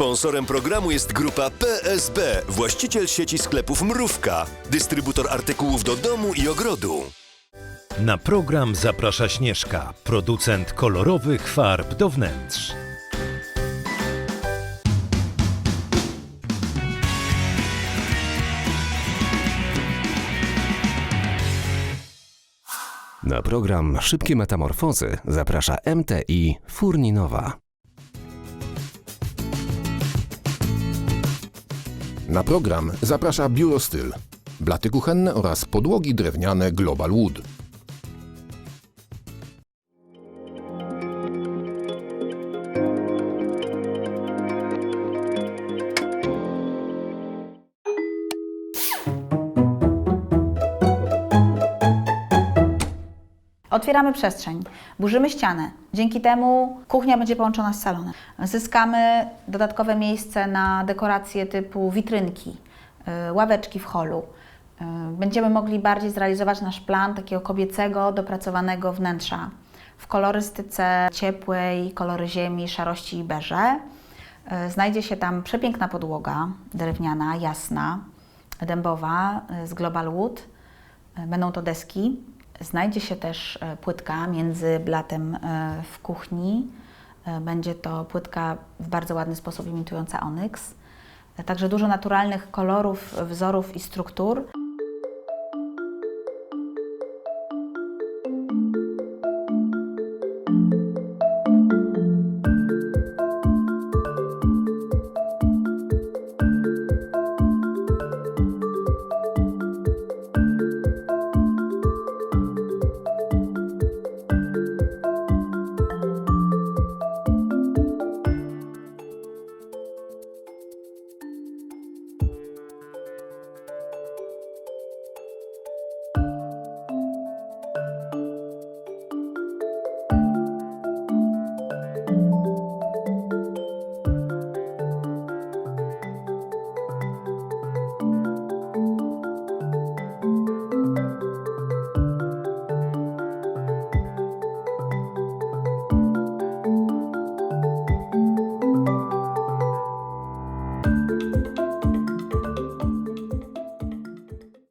Sponsorem programu jest grupa PSB, właściciel sieci sklepów Mrówka, dystrybutor artykułów do domu i ogrodu. Na program zaprasza Śnieżka, producent kolorowych farb do wnętrz. Na program Szybkie Metamorfozy zaprasza MTI Furninowa. Na program zaprasza Biuro Styl, blaty kuchenne oraz podłogi drewniane Global Wood. Otwieramy przestrzeń, burzymy ścianę. Dzięki temu kuchnia będzie połączona z salonem. Zyskamy dodatkowe miejsce na dekoracje typu witrynki, y, ławeczki w holu. Y, Będziemy mogli bardziej zrealizować nasz plan takiego kobiecego, dopracowanego wnętrza w kolorystyce ciepłej, kolory ziemi, szarości i beże. Y, Znajdzie się tam przepiękna podłoga drewniana, jasna, dębowa z Global Wood. Będą to deski. Znajdzie się też e, płytka między blatem e, w kuchni. E, Będzie to płytka w bardzo ładny sposób imitująca onyks. Także dużo naturalnych kolorów, wzorów i struktur.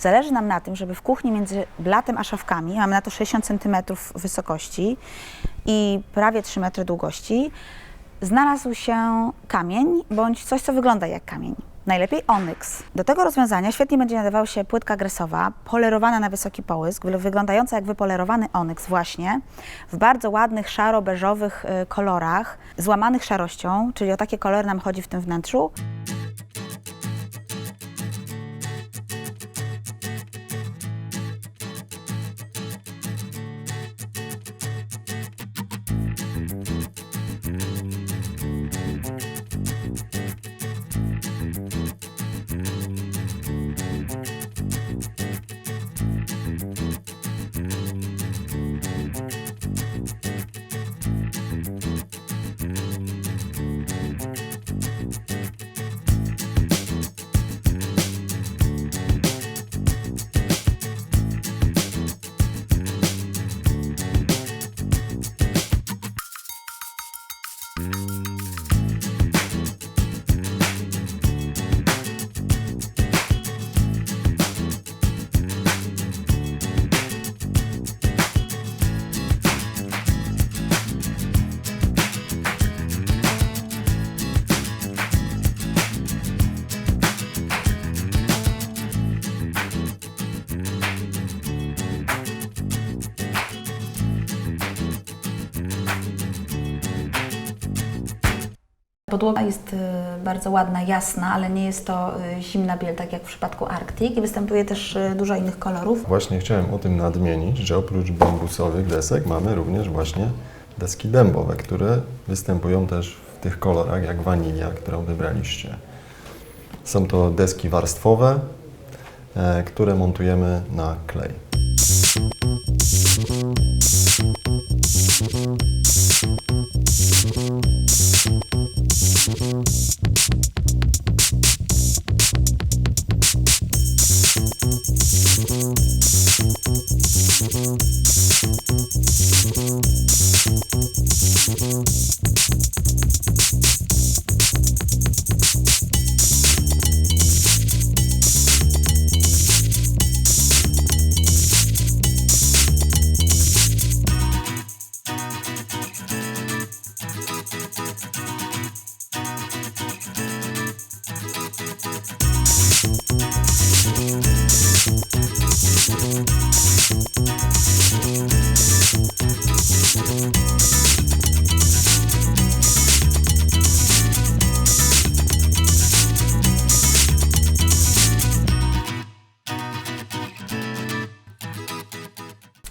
Zależy nam na tym, żeby w kuchni między blatem a szafkami, mamy na to 60 cm wysokości i prawie 3 metry długości, znalazł się kamień bądź coś, co wygląda jak kamień. Najlepiej onyks. Do tego rozwiązania świetnie będzie nadawała się płytka gresowa, polerowana na wysoki połysk, wy- wyglądająca jak wypolerowany onyks właśnie, w bardzo ładnych szaro-beżowych y, kolorach, złamanych szarością, czyli o takie kolory nam chodzi w tym wnętrzu. Podłoga jest y, bardzo ładna, jasna, ale nie jest to y, zimna biel, tak jak w przypadku Arctic. I występuje też y, dużo innych kolorów. Właśnie chciałem o tym nadmienić, że oprócz bambusowych desek mamy również właśnie deski dębowe, które występują też w tych kolorach jak wanilia, którą wybraliście. Są to deski warstwowe, e, które montujemy na klej. Thank you. Thank you.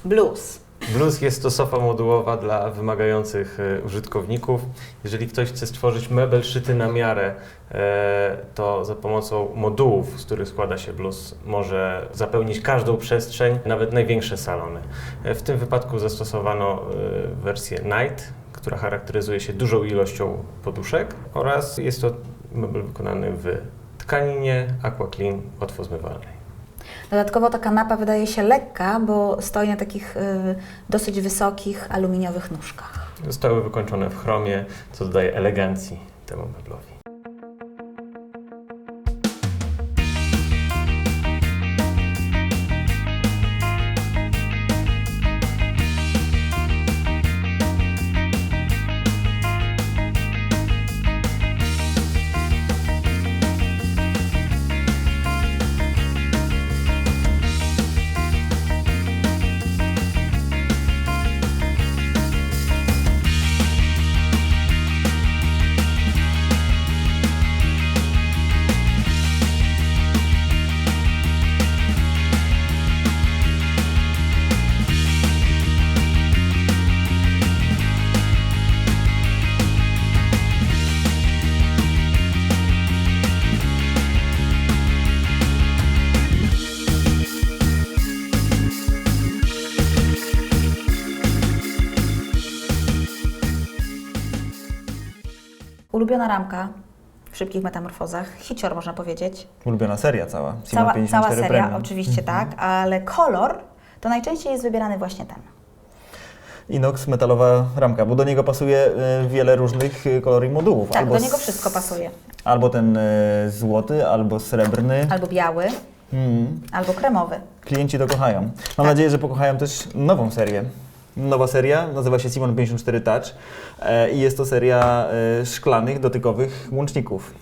Blues. Blues jest to sofa modułowa dla wymagających e, użytkowników. Jeżeli ktoś chce stworzyć mebel szyty na miarę, e, to za pomocą modułów, z których składa się Blues, może zapełnić każdą przestrzeń, nawet największe salony. E, W tym wypadku zastosowano wersję Night, która charakteryzuje się dużą ilością poduszek oraz jest to mebel wykonany w tkaninie Aquaclean łatwozmywalnej. Dodatkowo ta kanapa wydaje się lekka, bo stoi na takich y, dosyć wysokich aluminiowych nóżkach. Zostały wykończone w chromie, co dodaje elegancji temu meblowi. Ulubiona ramka w szybkich metamorfozach, hicior można powiedzieć. Ulubiona seria cała. Simon Cała, 54 cała seria, Premium. oczywiście tak, ale kolor to najczęściej jest wybierany właśnie ten. Inox, metalowa ramka, bo do niego pasuje e, wiele różnych e, kolorii modułów. Tak, do s- niego wszystko pasuje. Albo ten e, złoty, albo srebrny. Albo biały, Mm. albo kremowy. Klienci to kochają. Mam Tak. nadzieję, że pokochają też nową serię. Nowa seria nazywa się Simon 54 Touch e, i jest to seria e, szklanych, dotykowych łączników,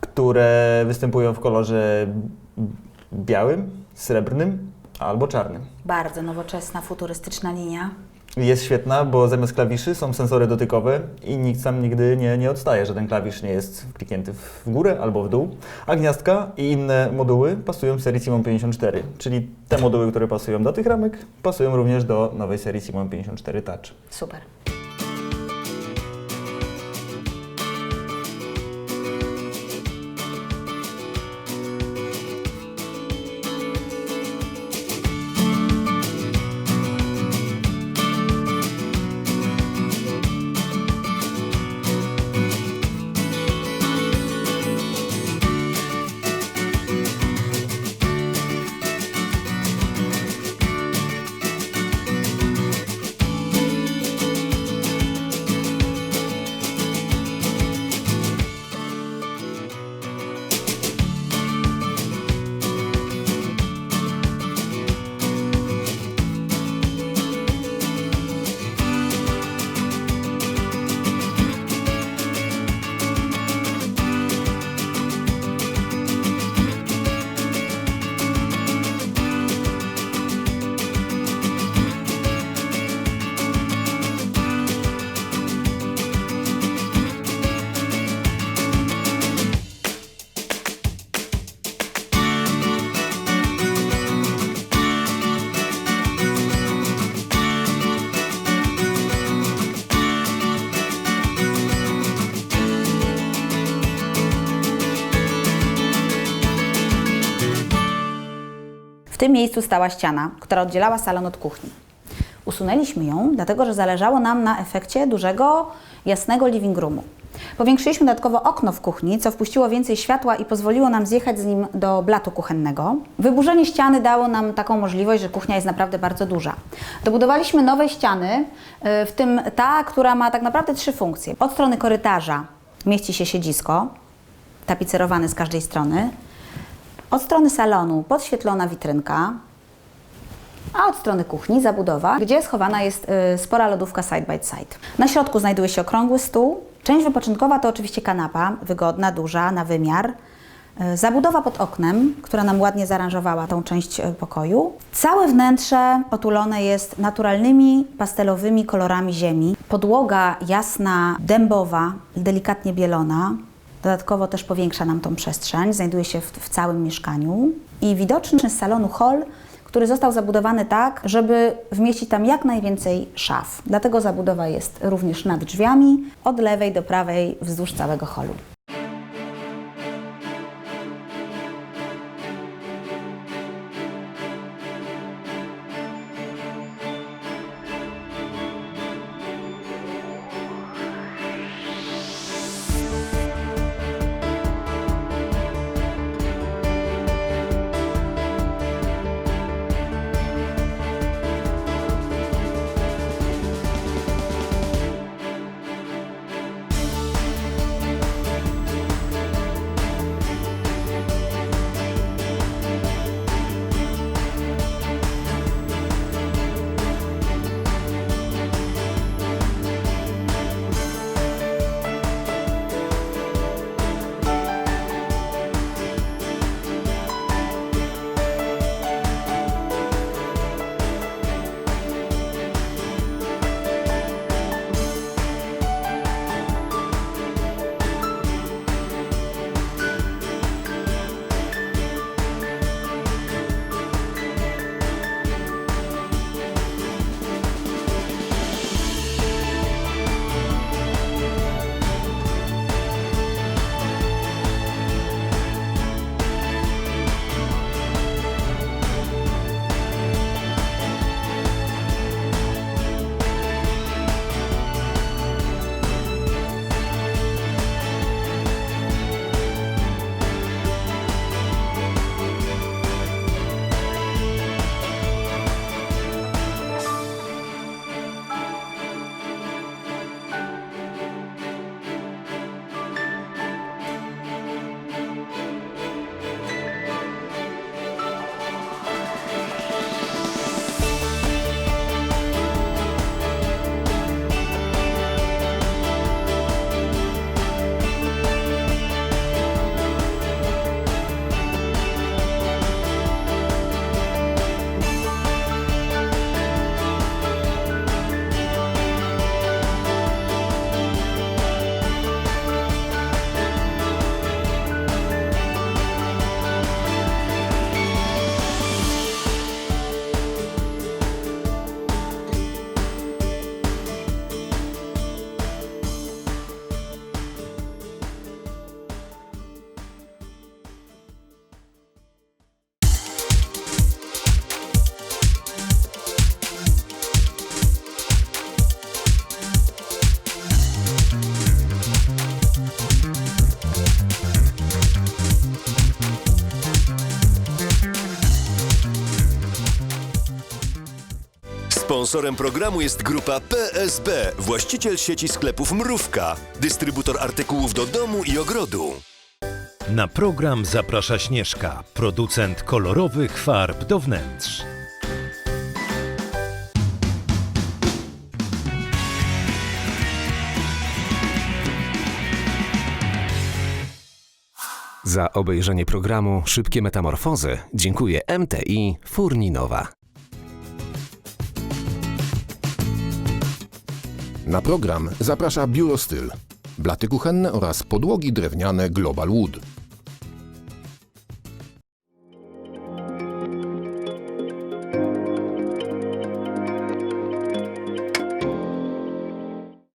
które występują w kolorze białym, srebrnym albo czarnym. Bardzo nowoczesna, futurystyczna linia. Jest świetna, bo zamiast klawiszy są sensory dotykowe i nikt tam nigdy nie, nie odstaje, że ten klawisz nie jest kliknięty w górę albo w dół. A gniazdka i inne moduły pasują w serii Simon 54, czyli te moduły, które pasują do tych ramek, pasują również do nowej serii Simon 54 Touch. Super. Tym miejscu stała ściana, która oddzielała salon od kuchni. Usunęliśmy ją, dlatego że zależało nam na efekcie dużego, jasnego living roomu. Powiększyliśmy dodatkowo okno w kuchni, co wpuściło więcej światła i pozwoliło nam zjechać z nim do blatu kuchennego. Wyburzenie ściany dało nam taką możliwość, że kuchnia jest naprawdę bardzo duża. Dobudowaliśmy nowe ściany, y, w tym ta, która ma tak naprawdę trzy funkcje. Od strony korytarza mieści się siedzisko, tapicerowane z każdej strony. Od strony salonu podświetlona witrynka, a od strony kuchni zabudowa, gdzie schowana jest y, spora lodówka side by side. Na środku znajduje się okrągły stół. Część wypoczynkowa to oczywiście kanapa, wygodna, duża, na wymiar. Y, Zabudowa pod oknem, która nam ładnie zaaranżowała tą część y, pokoju. Całe wnętrze otulone jest naturalnymi, pastelowymi kolorami ziemi. Podłoga jasna, dębowa, delikatnie bielona. Dodatkowo też powiększa nam tą przestrzeń, znajduje się w, w całym mieszkaniu. I widoczny z salonu hall, który został zabudowany tak, żeby wmieścić tam jak najwięcej szaf. Dlatego zabudowa jest również nad drzwiami, od lewej do prawej wzdłuż całego holu. Sponsorem programu jest grupa PSB, właściciel sieci sklepów Mrówka, dystrybutor artykułów do domu i ogrodu. Na program zaprasza Śnieżka, producent kolorowych farb do wnętrz. Za obejrzenie programu Szybkie Metamorfozy dziękuję MTI Furninowa. Na program zaprasza Biuro Styl. Blaty kuchenne oraz podłogi drewniane Global Wood.